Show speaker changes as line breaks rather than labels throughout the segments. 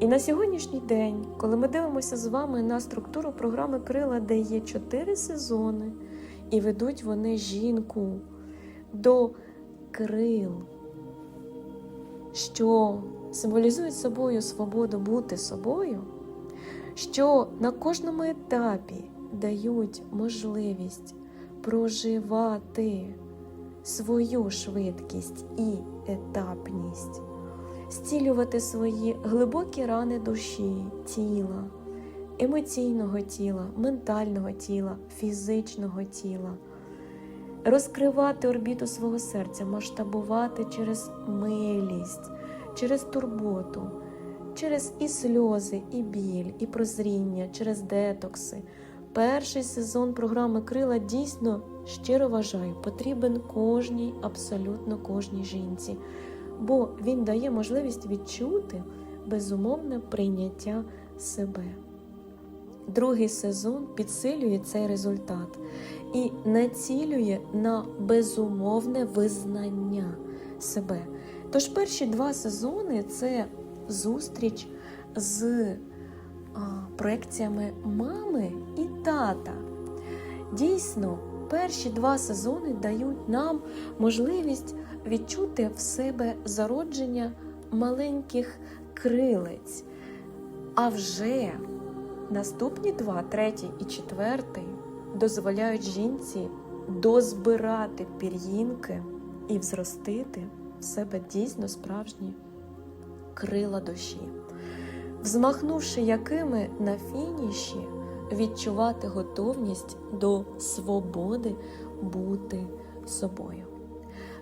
І на сьогоднішній день, коли ми дивимося з вами на структуру програми Крила, де є чотири сезони, і ведуть вони жінку до крил, що символізують собою свободу бути собою, що на кожному етапі дають можливість проживати свою швидкість і етапність, зцілювати свої глибокі рани душі, тіла, емоційного тіла, ментального тіла, фізичного тіла, розкривати орбіту свого серця, масштабувати через милість, через турботу, через і сльози, і біль, і прозріння, через детокси. Перший сезон програми Крила дійсно щиро вважаю, потрібен кожній, абсолютно кожній жінці, бо він дає можливість відчути безумовне прийняття себе. Другий сезон підсилює цей результат і націлює на безумовне визнання себе. Тож перші два сезони це зустріч з проекціями мами і тата. Дійсно, перші два сезони дають нам можливість відчути в себе зародження маленьких крилець. А вже наступні два, третій і четвертий, дозволяють жінці дозбирати пір'їнки і взростити в себе дійсно справжні крила душі, взмахнувши якими на фініші відчувати готовність до свободи бути собою.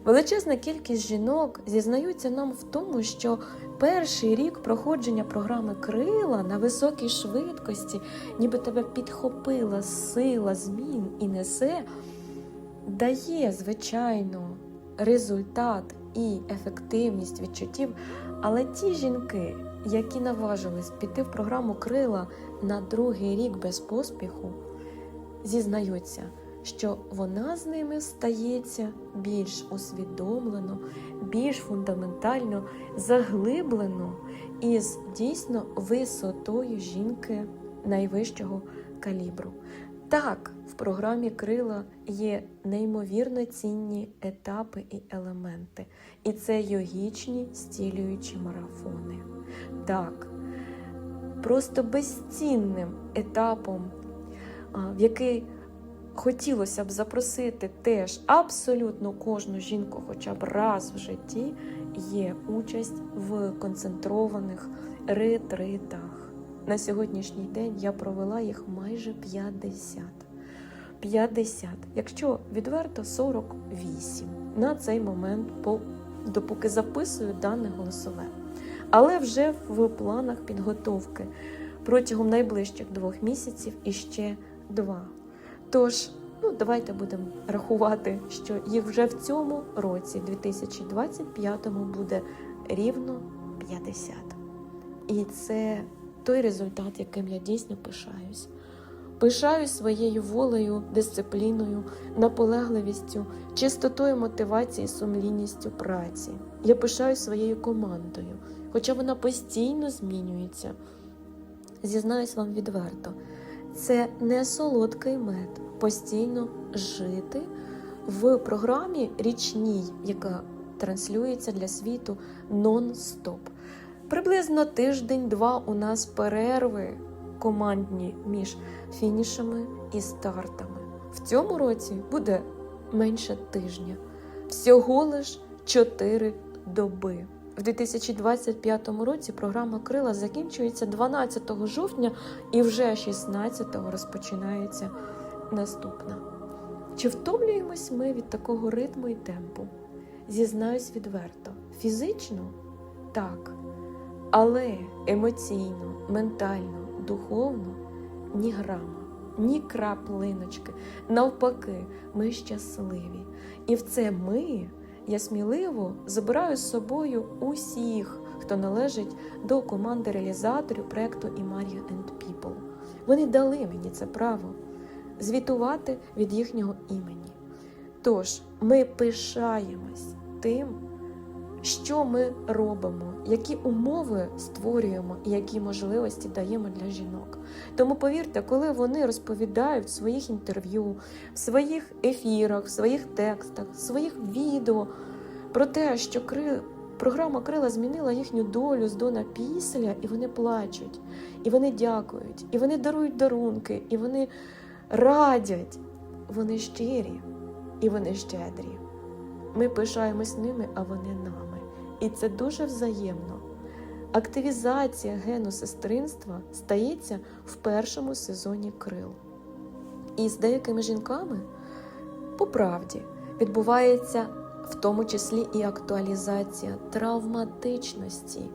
Величезна кількість жінок зізнаються нам в тому, що перший рік проходження програми крила на високій швидкості, ніби тебе підхопила сила змін і несе, дає, звичайно, результат і ефективність відчуттів. Але ті жінки, які наважились піти в програму крила на другий рік без поспіху, зізнаються, що вона з ними стається більш усвідомлено, більш фундаментально заглиблено і з дійсно висотою жінки найвищого калібру. Так, в програмі Крила є неймовірно цінні етапи і елементи, і це йогічні стілюючі марафони. Так, просто безцінним етапом, в який хотілося б запросити теж абсолютно кожну жінку, хоча б раз в житті, є участь в концентрованих ретритах. На сьогоднішній день я провела їх майже 50. 50, якщо відверто 48 на цей момент, допоки записую дане голосове. Але вже в планах підготовки протягом найближчих двох місяців іще два. Тож, ну давайте будемо рахувати, що їх вже в цьому році, 2025-му, буде рівно 50. І це той результат, яким я дійсно пишаюсь. Пишаюсь своєю волею, дисципліною, наполегливістю, чистотою мотивації, сумлінністю праці. Я пишаюсь своєю командою, хоча вона постійно змінюється. Зізнаюсь вам відверто, це не солодкий мед постійно жити в програмі річній, яка транслюється для світу нон-стоп. Приблизно тиждень-два у нас перерви командні між фінішами і стартами. В цьому році буде менше тижня, всього лиш 4 доби. В 2025 році програма Крила закінчується 12 жовтня і вже 16-го розпочинається наступна. Чи втомлюємось ми від такого ритму і темпу? Зізнаюсь відверто, фізично так, але емоційно, ментально, духовно ні грама, ні краплиночки. Навпаки, ми щасливі. І в це ми я сміливо забираю з собою усіх, хто належить до команди реалізаторів проекту Imaria and People. Вони дали мені це право звітувати від їхнього імені. Тож ми пишаємось тим, що ми робимо, які умови створюємо і які можливості даємо для жінок. Тому повірте, коли вони розповідають в своїх інтерв'ю, в своїх ефірах, в своїх текстах, в своїх відео про те, що кри... програма Крила змінила їхню долю з до на після, і вони плачуть, і вони дякують, і вони дарують дарунки, і вони радять. Вони щирі і вони щедрі. Ми пишаємось ними, а вони нами. І це дуже взаємно. Активізація гену сестринства стається в першому сезоні крил. І з деякими жінками, по правді, відбувається в тому числі і актуалізація травматичності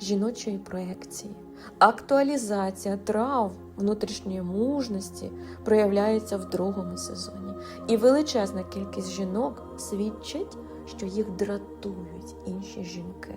жіночої проекції. Актуалізація травм внутрішньої мужності проявляється в другому сезоні. І величезна кількість жінок свідчить, що їх дратують інші жінки.